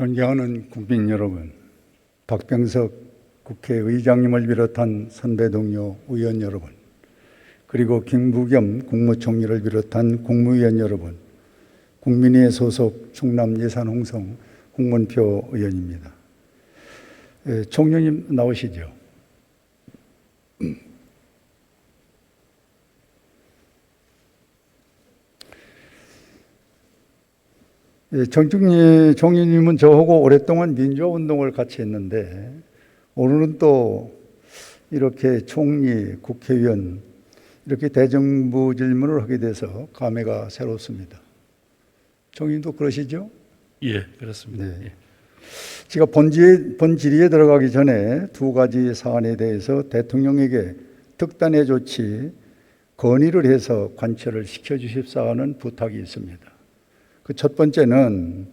존경하는 국민 여러분, 박병석 국회의장님을 비롯한 선배 동료 의원 여러분, 그리고 김부겸 국무총리를 비롯한 국무위원 여러분, 국민의 소속 충남 예산 홍성 홍문표 의원입니다. 예, 총리님 나오시죠. 정중리 총리님은 저하고 오랫동안 민주화운동을 같이 했는데 오늘은 또 이렇게 총리, 국회의원 이렇게 대정부 질문을 하게 돼서 감회가 새롭습니다. 총리도 그러시죠? 예, 그렇습니다. 네. 예. 제가 본질, 본질의에 들어가기 전에 두 가지 사안에 대해서 대통령에게 특단의 조치 건의를 해서 관철을 시켜 주십사 하는 부탁이 있습니다. 그 첫 번째는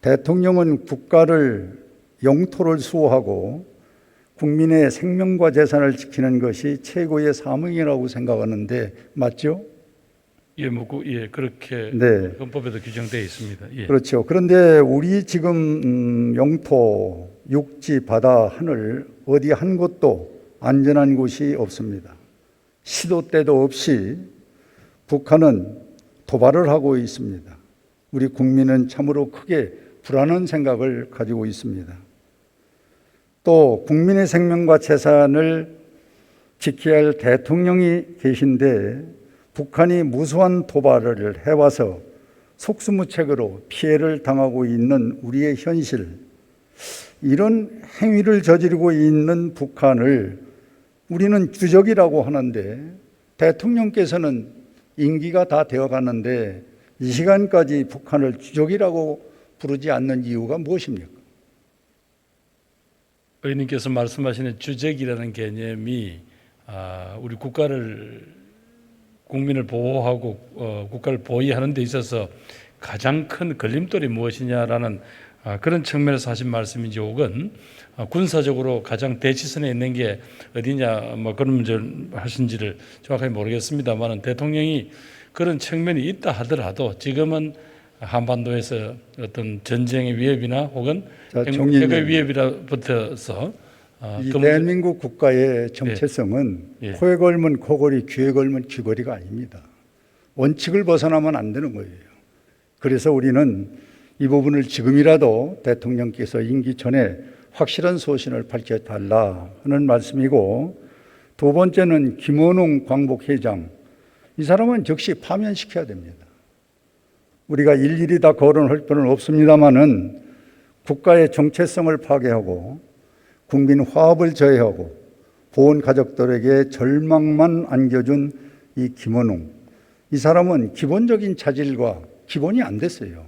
대통령은 국가를 영토를 수호하고 국민의 생명과 재산을 지키는 것이 최고의 사명이라고 생각하는데 맞죠? 예, 뭐, 예, 그렇게 네. 헌법에도 규정되어 있습니다. 예. 그렇죠. 그런데 우리 지금 음, 영토, 육지, 바다, 하늘 어디 한 곳도 안전한 곳이 없습니다. 시도 때도 없이 북한은 도발을 하고 있습니다. 우리 국민은 참으로 크게 불안한 생각을 가지고 있습니다. 또 국민의 생명과 재산을 지켜야 할 대통령이 계신데 북한이 무수한 도발을 해와서 속수무책으로 피해를 당하고 있는 우리의 현실, 이런 행위를 저지르고 있는 북한을 우리는 주적이라고 하는데 대통령께서는 임기가 다 되어 가는데 이 시간까지 북한을 주적이라고 부르지 않는 이유가 무엇입니까? 의원님께서 말씀하시는 주적이라는 개념이 아, 우리 국가를 국민을 보호하고 어, 국가를 보위하는 데 있어서 가장 큰 걸림돌이 무엇이냐라는 아, 그런 측면에서 하신 말씀인지 혹은 아, 군사적으로 가장 대치선에 있는 게 어디냐 뭐 그런 문제를 하신지를 정확하게 모르겠습니다만은 대통령이 그런 측면이 있다 하더라도 지금은 한반도에서 어떤 전쟁의 위협이나 혹은 핵-. 핵의 위협이라부터서 아, 이그 대한민국 국가의 정체성은 예. 코에 걸면 코걸이, 귀에 걸면 귀걸이가 아닙니다. 원칙을 벗어나면 안 되는 거예요. 그래서 우리는 이 부분을 지금이라도 대통령께서 임기 전에 확실한 소신을 밝혀달라 하는 말씀이고 두 번째는 김원웅 광복회장 이 사람은 즉시 파면시켜야 됩니다. 우리가 일일이 다 거론할 필요는 없습니다만은 국가의 정체성을 파괴하고 국민 화합을 저해하고 보온 가족들에게 절망만 안겨준 이 김원웅 이 사람은 기본적인 자질과 기본이 안 됐어요.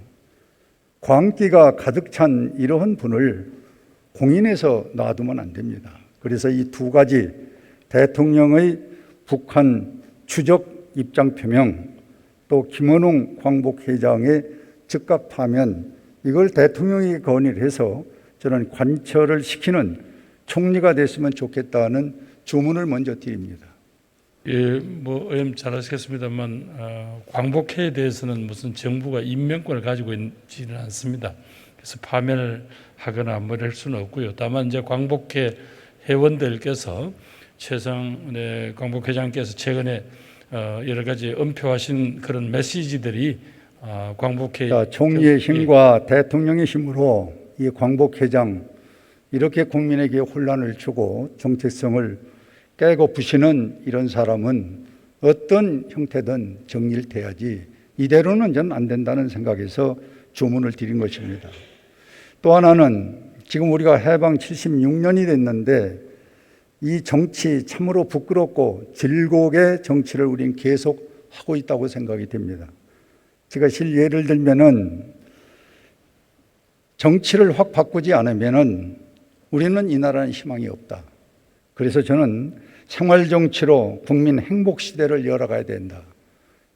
광기가 가득 찬 이러한 분을 공인해서 놔두면 안 됩니다. 그래서 이 두 가지 대통령의 북한 추적 입장 표명 또 김원웅 광복회장의 즉각 파면 이걸 대통령이 건의를 해서 저는 관철을 시키는 총리가 됐으면 좋겠다는 주문을 먼저 드립니다. 예, 뭐 의원 잘 아시겠습니다만 어, 광복회에 대해서는 무슨 정부가 임명권을 가지고 있지는 않습니다. 그래서 파면을 하거나 뭐할 수는 없고요. 다만 이제 광복회 회원들께서 최성 네, 광복회장께서 최근에 어, 여러 가지 엄표하신 그런 메시지들이 어, 광복회 자, 총리의 힘과 대통령의 힘으로 이 광복회장 이렇게 국민에게 혼란을 주고 정체성을 깨고 부시는 이런 사람은 어떤 형태든 정리를 돼야지 이대로는 전 안 된다는 생각에서 주문을 드린 것입니다. 또 하나는 지금 우리가 해방 76년이 됐는데 이 정치 참으로 부끄럽고 질곡의 정치를 우리는 계속 하고 있다고 생각이 됩니다. 제가 실 예를 들면은 정치를 확 바꾸지 않으면은 우리는 이 나라는 희망이 없다. 그래서 저는 생활 정치로 국민 행복 시대를 열어가야 된다.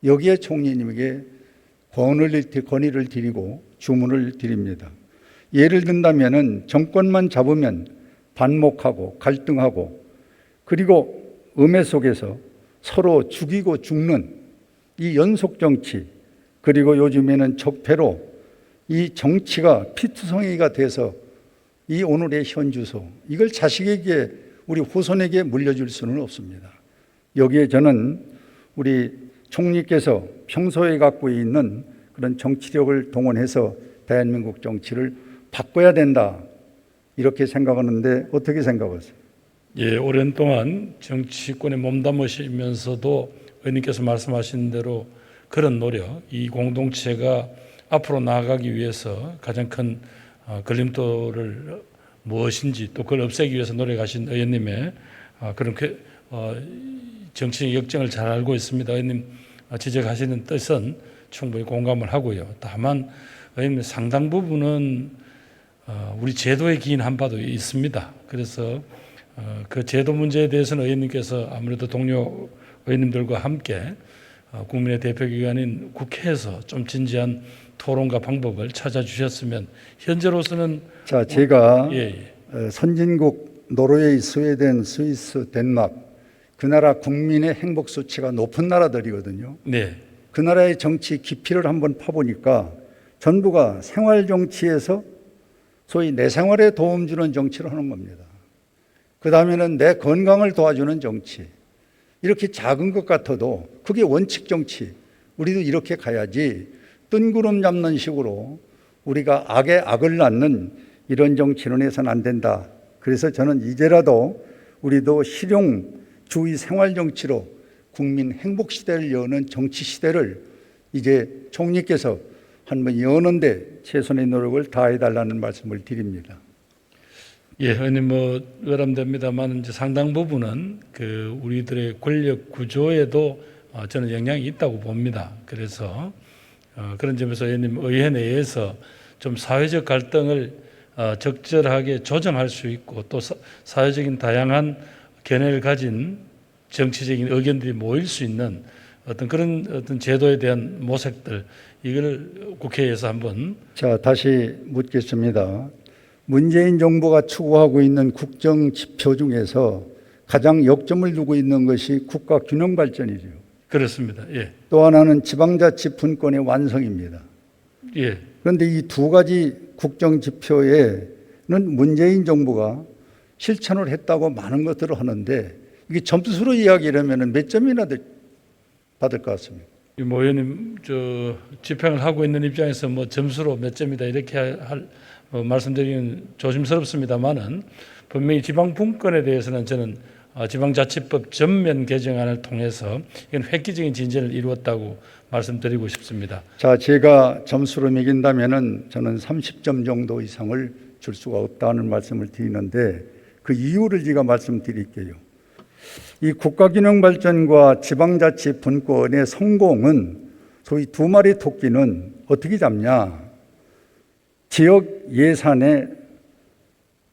여기에 총리님에게 권을, 건의를 드리고 주문을 드립니다. 예를 든다면은 정권만 잡으면 반목하고 갈등하고 그리고 음해 속에서 서로 죽이고 죽는 이 연속 정치 그리고 요즘에는 적폐로 이 정치가 피투성이가 돼서 이 오늘의 현주소 이걸 자식에게 우리 후손에게 물려줄 수는 없습니다. 여기에 저는 우리 총리께서 평소에 갖고 있는 그런 정치력을 동원해서 대한민국 정치를 바꿔야 된다 이렇게 생각하는데 어떻게 생각하세요? 예, 오랜 동안 정치권에 몸담으시면서도 의원님께서 말씀하신 대로 그런 노력, 이 공동체가 앞으로 나아가기 위해서 가장 큰 어, 걸림돌을 무엇인지 또 그걸 없애기 위해서 노력하신 의원님의 어, 그런 그, 어, 정치적 역정을 잘 알고 있습니다. 의원님 어, 지적하시는 뜻은 충분히 공감을 하고요. 다만 의원님 상당 부분은 어, 우리 제도에 기인한 바도 있습니다. 그래서 어, 그 제도 문제에 대해서는 의원님께서 아무래도 동료 의원님들과 함께 어, 국민의 대표기관인 국회에서 좀 진지한 토론과 방법을 찾아주셨으면 현재로서는 자, 제가 예, 예. 어, 선진국 노르웨이, 스웨덴, 스위스, 덴마크 그 나라 국민의 행복 수치가 높은 나라들이거든요. 네, 그 나라의 정치 깊이를 한번 파보니까 전부가 생활 정치에서 소위 내 생활에 도움 주는 정치를 하는 겁니다. 그 다음에는 내 건강을 도와주는 정치. 이렇게 작은 것 같아도 그게 원칙 정치. 우리도 이렇게 가야지 뜬구름 잡는 식으로 우리가 악에 악을 낳는 이런 정치는 해서는 안 된다. 그래서 저는 이제라도 우리도 실용주의 생활 정치로 국민 행복 시대를 여는 정치 시대를 이제 총리께서 한번 여는데 최선의 노력을 다해 달라는 말씀을 드립니다. 예, 의원님 뭐 외람됩니다만 이제 상당 부분은 그 우리들의 권력 구조에도 어, 저는 영향이 있다고 봅니다. 그래서 어, 그런 점에서 의원님 의회 내에서 좀 사회적 갈등을 어, 적절하게 조정할 수 있고 또 사, 사회적인 다양한 견해를 가진 정치적인 의견들이 모일 수 있는 어떤 그런 어떤 제도에 대한 모색들 이걸 국회에서 한번 자, 다시 묻겠습니다. 문재인 정부가 추구하고 있는 국정 지표 중에서 가장 역점을 두고 있는 것이 국가 균형 발전이죠. 그렇습니다. 예, 또 하나는 지방자치 분권의 완성입니다. 예, 그런데 이 두 가지 국정 지표에는 문재인 정부가 실천을 했다고 많은 것들을 하는데 이게 점수로 이야기하면 몇 점이나 될- 받을 것 같습니다. 이모 의원님 저 집행을 하고 있는 입장에서 뭐 점수로 몇 점이다 이렇게 할 어, 말씀드리는 조심스럽습니다만은 분명히 지방 분권에 대해서는 저는 어, 지방자치법 전면 개정안을 통해서 이건 획기적인 진전을 이루었다고 말씀드리고 싶습니다. 자, 제가 점수로 매긴다면은 저는 30점 정도 이상을 줄 수가 없다는 말씀을 드리는데 그 이유를 제가 말씀드릴게요. 이 국가균형 발전과 지방자치 분권의 성공은 소위 두 마리 토끼는 어떻게 잡냐? 지역 예산에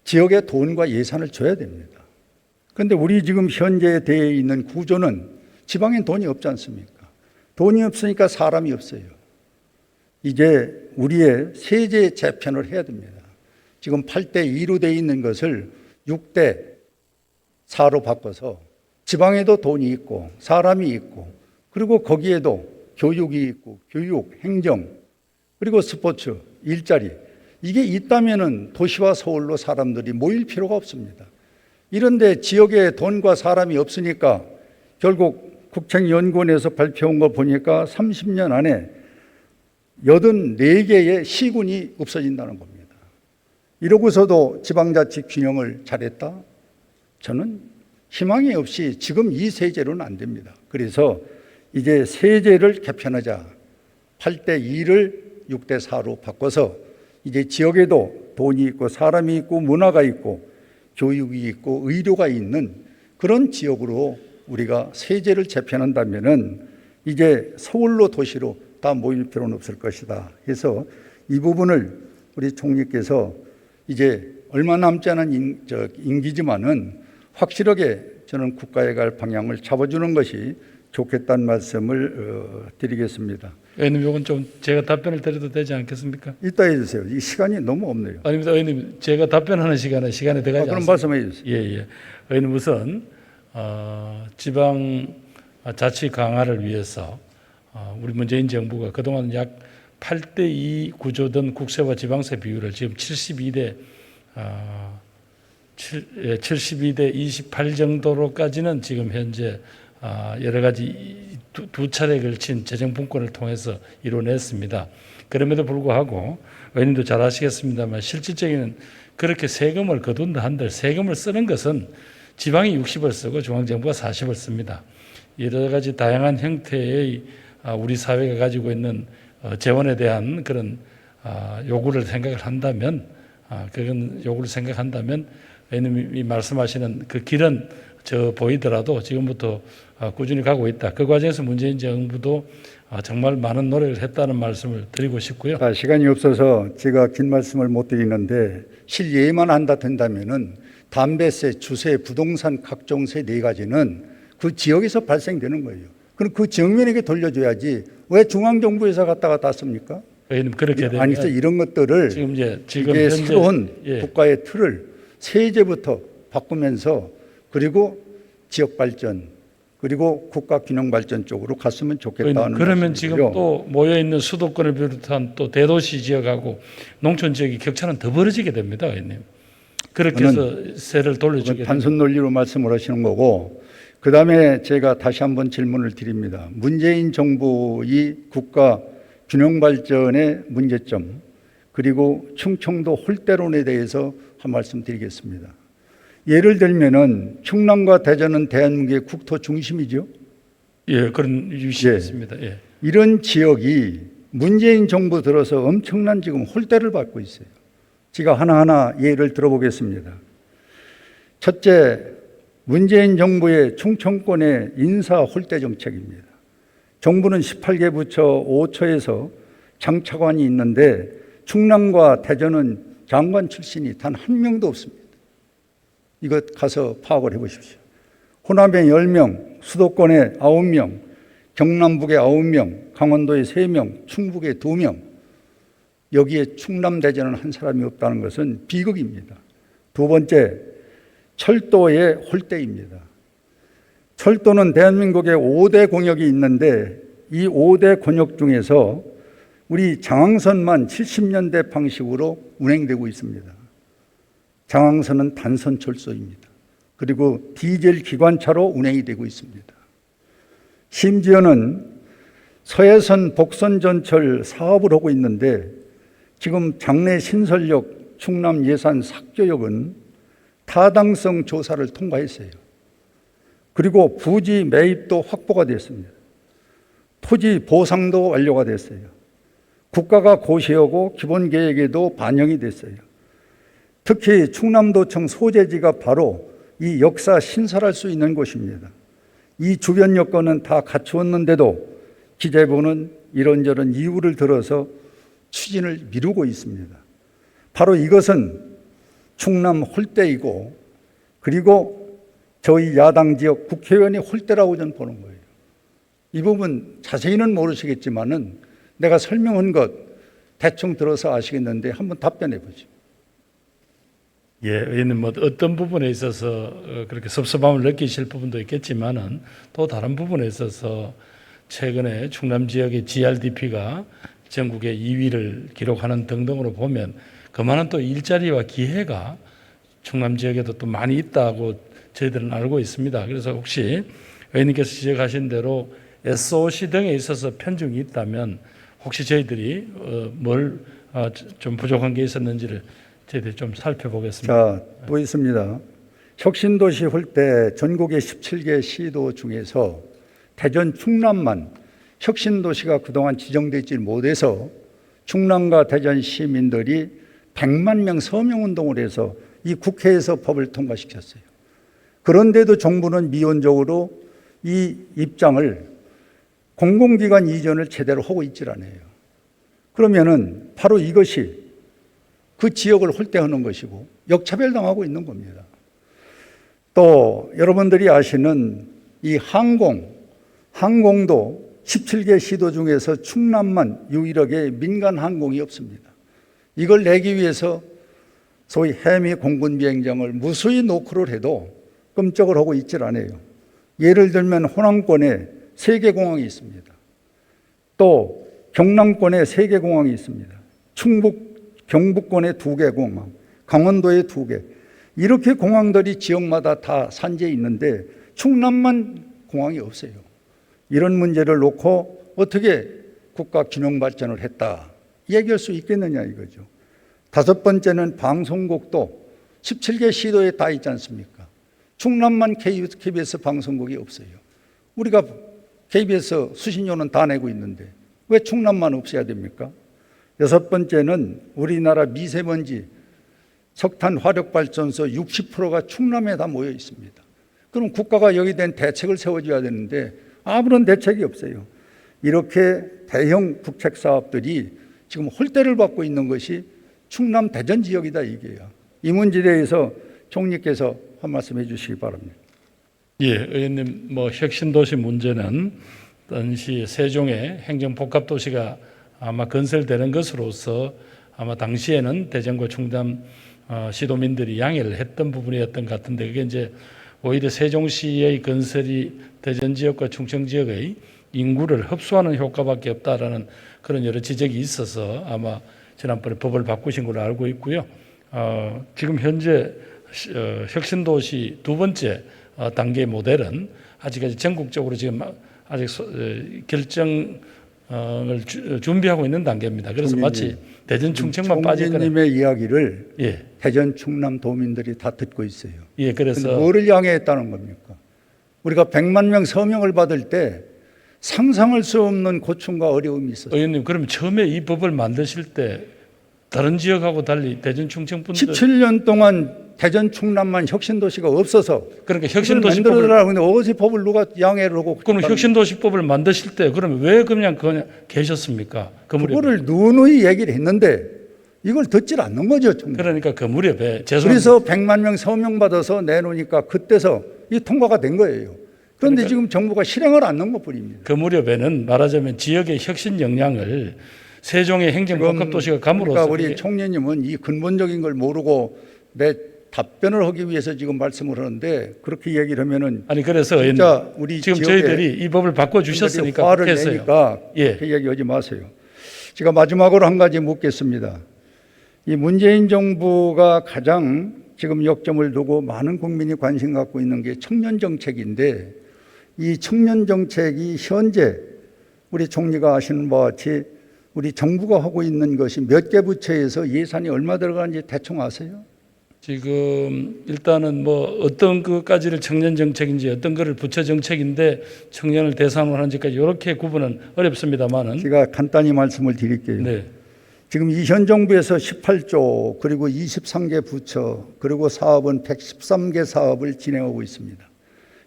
지역의 돈과 예산을 줘야 됩니다. 그런데 우리 지금 현재 되어 있는 구조는 지방엔 돈이 없지 않습니까? 돈이 없으니까 사람이 없어요. 이제 우리의 세제 재편을 해야 됩니다. 지금 8대 2로 되어 있는 것을 6대 4로 바꿔서 지방에도 돈이 있고 사람이 있고 그리고 거기에도 교육이 있고 교육, 행정 그리고 스포츠, 일자리 이게 있다면은 도시와 서울로 사람들이 모일 필요가 없습니다. 이런데 지역에 돈과 사람이 없으니까 결국 국책연구원에서 발표한 거 보니까 30년 안에 84개의 시군이 없어진다는 겁니다. 이러고서도 지방자치 균형을 잘했다? 저는 희망이 없이 지금 이 세제로는 안 됩니다. 그래서 이제 세제를 개편하자. 8대 2를 6대 4로 바꿔서 이제 지역에도 돈이 있고 사람이 있고 문화가 있고 교육이 있고 의료가 있는 그런 지역으로 우리가 세제를 재편한다면은 이제 서울로 도시로 다 모일 필요는 없을 것이다. 해서 이 부분을 우리 총리께서 이제 얼마 남지 않은 임, 저, 임기지만은 확실하게 저는 국가에 갈 방향을 잡아주는 것이 좋겠다는 말씀을 어, 드리겠습니다. 의원님 이건 좀 제가 답변을 드려도 되지 않겠습니까? 이따 해주세요. 이 시간이 너무 없네요. 아닙니다. 의원님 제가 답변하는 시간에 시간에 아, 들어가지 그럼 않습니다. 말씀해 주세요. 예, 예. 의원님 우선 어, 지방 자치 강화를 위해서 어, 우리 문재인 정부가 그동안 약 8대 2 구조던 국세와 지방세 비율을 지금 72대 아, 7, 예, 72대 28 정도로까지는 지금 현재 아, 여러 가지 이- 두, 두 차례에 걸친 재정 분권을 통해서 이뤄냈습니다. 그럼에도 불구하고 의원님도 잘 아시겠습니다만 실질적인 그렇게 세금을 거둔다 한들 세금을 쓰는 것은 지방이 60을 쓰고 중앙정부가 40을 씁니다. 여러 가지 다양한 형태의 아, 우리 사회가 가지고 있는 어, 재원에 대한 그런 아, 요구를 생각을 한다면 아, 그건 요구를 생각한다면 의원님이 말씀하시는 그 길은 저 보이더라도 지금부터 아, 꾸준히 가고 있다. 그 과정에서 문재인 정부도 아, 정말 많은 노력을 했다는 말씀을 드리고 싶고요. 아, 시간이 없어서 제가 긴 말씀을 못 드리는데 실예만 한다 된다면은 담배세, 주세, 부동산 각종세 네 가지는 그 지역에서 발생되는 거예요. 그럼 그 지역민에게 돌려줘야지 왜 중앙정부에서 갖다가 다 씁니까? 의원님 그렇게 되면 아니, 이런 것들을 지금 이제 지금 현재 새로운 예. 국가의 틀을 세제부터 바꾸면서 그리고 지역 발전 그리고 국가 균형 발전 쪽으로 갔으면 좋겠다는 그러면 지금 말씀이고요. 또 모여 있는 수도권을 비롯한 또 대도시 지역하고 농촌 지역의 격차는 더 벌어지게 됩니다, 의원님. 그렇게 해서 세를 돌려주게 단순 논리로 말씀을 하시는 거고 그 다음에 제가 다시 한번 질문을 드립니다. 문재인 정부의 국가 균형 발전의 문제점 그리고 충청도 홀대론에 대해서 한 말씀 드리겠습니다. 예를 들면은 충남과 대전은 대한민국의 국토 중심이죠. 예 그런 유시가 있습니다. 예. 이런 지역이 문재인 정부 들어서 엄청난 지금 홀대를 받고 있어요. 제가 하나하나 예를 들어보겠습니다. 첫째, 문재인 정부의 충청권의 인사 홀대 정책입니다. 정부는 18개 부처 5처에서 장차관이 있는데 충남과 대전은 장관 출신이 단 한 명도 없습니다. 이것 가서 파악을 해 보십시오. 호남에 10명, 수도권에 9명, 경남북에 9명, 강원도에 3명, 충북에 2명. 여기에 충남 대전은 한 사람이 없다는 것은 비극입니다. 두 번째, 철도의 홀대입니다. 철도는 대한민국에 5대 공역이 있는데 이 5대 권역 중에서 우리 장항선만 70년대 방식으로 운행되고 있습니다. 장항선은 단선 철도입니다. 그리고 디젤 기관차로 운행이 되고 있습니다. 심지어는 서해선 복선 전철 사업을 하고 있는데 지금 장내 신설역 충남 예산 삭교역은 타당성 조사를 통과했어요. 그리고 부지 매입도 확보가 됐습니다. 토지 보상도 완료가 됐어요. 국가가 고시하고 기본 계획에도 반영이 됐어요. 특히 충남도청 소재지가 바로 이 역사 신설할 수 있는 곳입니다. 이 주변 여건은 다 갖추었는데도 기재부는 이런저런 이유를 들어서 추진을 미루고 있습니다. 바로 이것은 충남 홀대이고 그리고 저희 야당 지역 국회의원이 홀대라고 저는 보는 거예요. 이 부분 자세히는 모르시겠지만은 내가 설명한 것 대충 들어서 아시겠는데 한번 답변해 보죠. 예, 의원님 뭐 어떤 부분에 있어서 어, 그렇게 섭섭함을 느끼실 부분도 있겠지만은 또 다른 부분에 있어서 최근에 충남 지역의 GRDP가 전국에 2위를 기록하는 등등으로 보면 그만한 또 일자리와 기회가 충남 지역에도 또 많이 있다고 저희들은 알고 있습니다. 그래서 혹시 의원님께서 지적하신 대로 SOC 등에 있어서 편중이 있다면 혹시 저희들이 어, 뭘좀 부족한 게 있었는지를 저희들이 좀 살펴보겠습니다. 자, 또 있습니다. 혁신도시 홀대 전국의 17개 시도 중에서 대전 충남만 혁신도시가 그동안 지정되지 못해서 충남과 대전 시민들이 100만 명 서명 운동을 해서 이 국회에서 법을 통과시켰어요. 그런데도 정부는 미온적으로 이 입장을 공공기관 이전을 제대로 하고 있질 않아요. 그러면은 바로 이것이 그 지역을 홀대하는 것이고 역차별당하고 있는 겁니다. 또 여러분들이 아시는 이 항공, 항공도 17개 시도 중에서 충남만 유일하게 민간 항공이 없습니다. 이걸 내기 위해서 소위 해미 공군 비행장을 무수히 노크를 해도 끔찍을 하고 있질 않아요. 예를 들면 호남권에 세계 공항이 있습니다. 또 경남권에 세개 공항이 있습니다. 충북, 경북권에 두 개 공항, 강원도에 두 개. 이렇게 공항들이 지역마다 다 산재해 있는데 충남만 공항이 없어요. 이런 문제를 놓고 어떻게 국가 균형 발전을 했다 얘기할 수 있겠느냐 이거죠. 다섯 번째는 방송국도 17개 시도에 다 있지 않습니까? 충남만 KBS 방송국이 없어요. 우리가 KBS 수신료는 다 내고 있는데 왜 충남만 없어야 됩니까? 여섯 번째는 우리나라 미세먼지 석탄 화력 발전소 60%가 충남에 다 모여 있습니다. 그럼 국가가 여기 대한 대책을 세워줘야 되는데 아무런 대책이 없어요. 이렇게 대형 국책 사업들이 지금 홀대를 받고 있는 것이 충남 대전 지역이다 이게요. 이 문제에 대해서 총리께서 한 말씀 해주시기 바랍니다. 예, 의원님 뭐 혁신도시 문제는 당시 세종의 행정복합도시가 아마 건설되는 것으로서 아마 당시에는 대전과 충남 어, 시도민들이 양해를 했던 부분이었던 것 같은데 그게 이제 오히려 세종시의 건설이 대전 지역과 충청 지역의 인구를 흡수하는 효과밖에 없다라는 그런 여러 지적이 있어서 아마 지난번에 법을 바꾸신 걸로 알고 있고요. 어, 지금 현재 시- 어, 혁신도시 두 번째 어, 단계 모델은 아직까지 전국적으로 지금 아직 소- 어, 결정을 주- 준비하고 있는 단계입니다. 그래서 마치 대전 충청만 빠질 거는 총리님의 이야기를 예, 대전 충남 도민들이 다 듣고 있어요. 예, 그래서 뭐를 양해했다는 겁니까? 우리가 100만 명 서명을 받을 때 상상할 수 없는 고충과 어려움이 있었어요. 의원님 그러면 처음에 이 법을 만드실 때 다른 지역하고 달리 대전 충청 분들 17년 동안 대전 충남만 혁신도시가 없어서 그러니까 혁신도시법을 했는데 어디서 법을 누가 양해를 하고 그럼 혁신도시법을 만드실 때 그러면 왜 그냥 그냥 계셨습니까? 그 그거를 누누이 얘기를 했는데 이걸 듣질 않는 거죠. 총리. 그러니까 그 무렵에 죄송합니다. 그래서 100만 명 서명 받아서 내놓으니까 그때서 이 통과가 된 거예요. 그런데 그러니까 지금 정부가 실행을 안 넣은 것뿐입니다. 그 무렵에는 말하자면 지역의 혁신 역량을 세종의 행정 복합 도시가 감으로써 그러니까 우리 총리님은 이 근본적인 걸 모르고 내 답변을 하기 위해서 지금 말씀을 하는데 그렇게 얘기를 하면은 아니 그래서 진짜 우리 지금 저희들이 이 법을 바꿔 주셨으니까 화를 했어요. 내니까 예. 그 얘기하지 마세요. 제가 마지막으로 한 가지 묻겠습니다. 이 문재인 정부가 가장 지금 역점을 두고 많은 국민이 관심 갖고 있는 게 청년 정책인데 이 청년 정책이 현재 우리 총리가 아시는 바와 같이 우리 정부가 하고 있는 것이 몇 개 부처에서 예산이 얼마 들어가는지 대충 아세요? 지금 일단은 뭐 어떤 것까지를 청년 정책인지 어떤 거를 부처 정책인데 청년을 대상으로 하는지까지 이렇게 구분은 어렵습니다만은 제가 간단히 말씀을 드릴게요. 네. 지금 이 현 정부에서 18조 그리고 23개 부처 그리고 사업은 113개 사업을 진행하고 있습니다.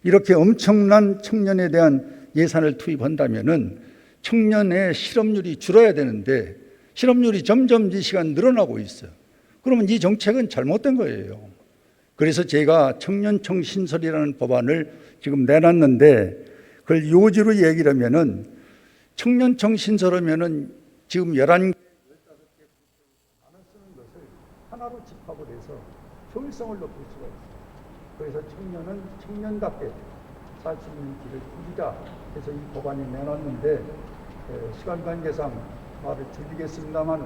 이렇게 엄청난 청년에 대한 예산을 투입한다면은 청년의 실업률이 줄어야 되는데 실업률이 점점 이 시간 늘어나고 있어요. 그러면 이 정책은 잘못된 거예요. 그래서 제가 청년청 신설이라는 법안을 지금 내놨는데 그걸 요지로 얘기를 하면은 청년청 신설하면은 지금 11 하나로 집합을 해서 효율성을 높일 수가 있어요. 그래서 청년은 청년답게 살 수 있는 길을 꾸리자 해서 이 법안이 내놨는데 에, 시간 관계상 말을 줄이겠습니다마는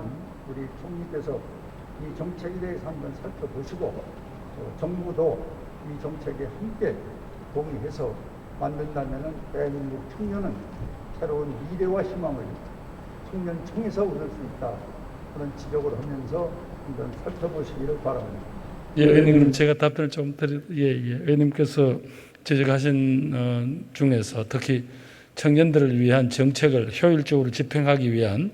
우리 총리께서 이 정책에 대해서 한번 살펴보시고 어, 정부도 이 정책에 함께 동의해서 만든다면은 대한민국 청년은 새로운 미래와 희망을 청년청에서 얻을 수 있다 그런 지적을 하면서 한번 살펴보시기를 바랍니다. 예, 의원님 제가 답변을 좀 드리 예, 예. 의원님께서 지적하신 어, 중에서 특히 청년들을 위한 정책을 효율적으로 집행하기 위한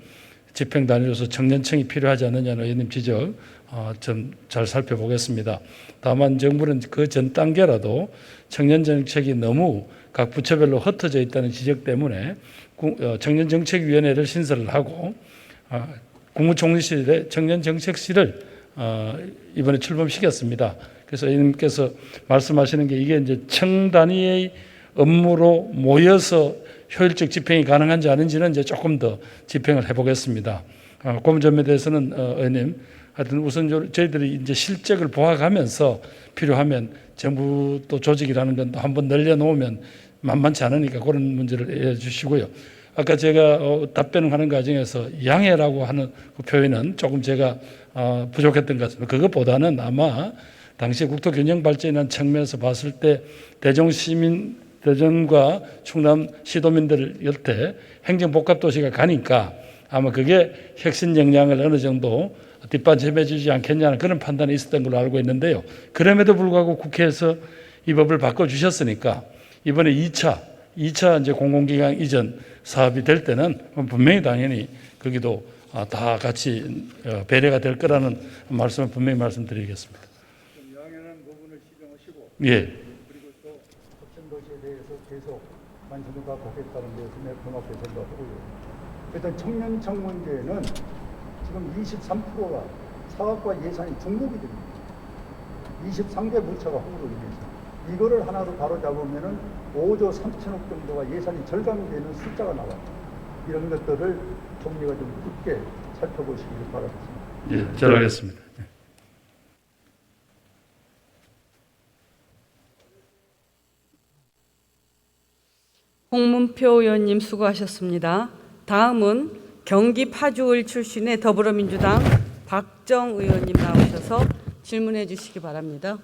집행 단위로서 청년청이 필요하지 않느냐는 의원님 지적 어, 좀잘 살펴보겠습니다. 다만 정부는 그 전 단계라도 청년 정책이 너무 각 부처별로 흩어져 있다는 지적 때문에 구- 어, 청년정책위원회를 신설을 하고 아, 국무총리실에 청년정책실을 어, 이번에 출범시켰습니다. 그래서 의원님께서 말씀하시는 게 이게 이제 청 단위의 업무로 모여서 효율적 집행이 가능한지 아닌지는 이제 조금 더 집행을 해보겠습니다. 어, 그 점에 대해서는 어, 의원님 하여튼 우선 저- 저희들이 이제 실적을 보아가면서 필요하면 정부 또 조직이라는 건 또 한번 늘려놓으면 만만치 않으니까 그런 문제를 해 주시고요. 아까 제가 어, 답변을 하는 과정에서 양해라고 하는 그 표현은 조금 제가 어, 부족했던 것 같습니다. 그것보다는 아마 당시 국토균형발전이라는 측면에서 봤을 때 대전 시민 대전과 충남 시도민들 곁에 행정복합도시가 가니까 아마 그게 혁신 역량을 어느 정도 뒷받침해 주지 않겠냐는 그런 판단이 있었던 걸로 알고 있는데요. 그럼에도 불구하고 국회에서 이 법을 바꿔 주셨으니까 이번에 2차 2차 이제 공공기관 이전 사업이 될 때는 분명히 당연히 거기도 아, 다 같이 어, 배려가 될 거라는 말씀을 분명히 말씀드리겠습니다. 예, 그리고 또 혁신도시에 대해서 있다는 데서 내 분합해 생각하고요. 일단 청년청 문제는 지금 23%가 사업과 예산이 중복이 됩니다. 23개 부처가 허물로 인해서 이거를 하나로 바로 잡으면은 5조 3천억 정도가 예산이 절감이 되는 숫자가 나와요. 이런 것들을 총리가 좀 깊게 살펴보시길 바라겠습니다. 예, 잘 알겠습니다. 홍문표 의원님 수고하셨습니다. 다음은 경기 파주을 출신의 더불어민주당 박정 의원님 나오셔서 질문해 주시기 바랍니다.